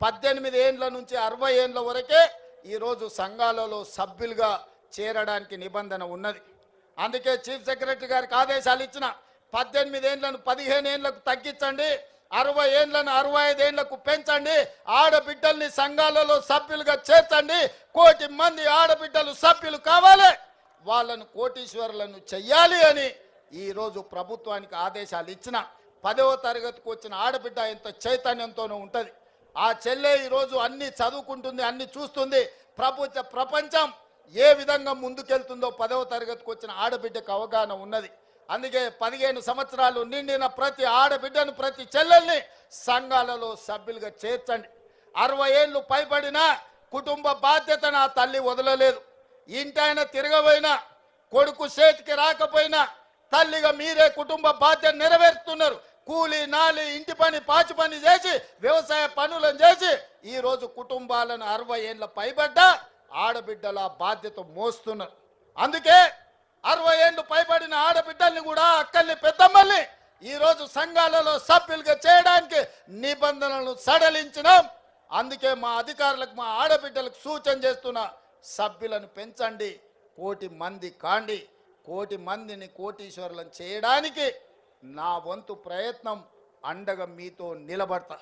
పద్దెనిమిది ఏండ్ల నుంచి అరవై ఏండ్ల వరకే ఈరోజు సంఘాలలో సభ్యులుగా చేరడానికి నిబంధన ఉన్నది. అందుకే చీఫ్ సెక్రటరీ గారికి ఆదేశాలు ఇచ్చిన పద్దెనిమిది ఏండ్లను పదిహేను ఏండ్లకు తగ్గించండి అరవై ఏండ్లను అరవై ఐదు ఏండ్లకు పెంచండి ఆడబిడ్డల్ని సంఘాలలో సభ్యులుగా చేర్చండి కోటి మంది ఆడబిడ్డలు సభ్యులు కావాలి వాళ్ళను కోటీశ్వరులను చెయ్యాలి అని ఈరోజు ప్రభుత్వానికి ఆదేశాలు ఇచ్చిన. పదవ తరగతికి వచ్చిన ఆడబిడ్డ ఎంత చైతన్యంతోనూ ఉంటుంది. ఆ చెల్లె ఈరోజు అన్ని చదువుకుంటుంది అన్ని చూస్తుంది. ప్రపంచ ప్రపంచం ఏ విధంగా ముందుకెళ్తుందో పదవ తరగతికి వచ్చిన ఆడబిడ్డకు అవగాహన ఉన్నది. అందుకే పదిహేను సంవత్సరాలు నిండిన ప్రతి ఆడబిడ్డను ప్రతి చెల్లెల్ని సంఘాలలో సభ్యులుగా చేర్చండి. అరవై ఏళ్ళు పైబడిన కుటుంబ బాధ్యతను ఆ తల్లి వదలలేదు. ఇంటైనా తిరగబోయినా కొడుకు చేతికి రాకపోయినా తల్లిగా మీరే కుటుంబ బాధ్యత నెరవేరుస్తున్నారు. కూలి నాలి ఇంటి పని పాచి పని చేసి వ్యవసాయ పనులను చేసి ఈరోజు కుటుంబాలను అరవై ఏళ్ళ పైబడ్డ ఆడబిడ్డల బాధ్యత మోస్తున్నారు. అందుకే అరవై ఏళ్ళు పైబడిన ఆడబిడ్డల్ని కూడా అక్కల్ని పెద్దమ్మల్ని ఈరోజు సంఘాలలో సభ్యులుగా చేయడానికి నిబంధనలను సడలించినాం. అందుకే మా అధికారులకు మా ఆడబిడ్డలకు సూచన చేస్తున్న సభ్యులను పెంచండి కోటి మంది కాండి కోటి మందిని కోటీశ్వరులను చేయడానికి నా వంతు ప్రయత్నం అండగా మీతో నిలబడతా.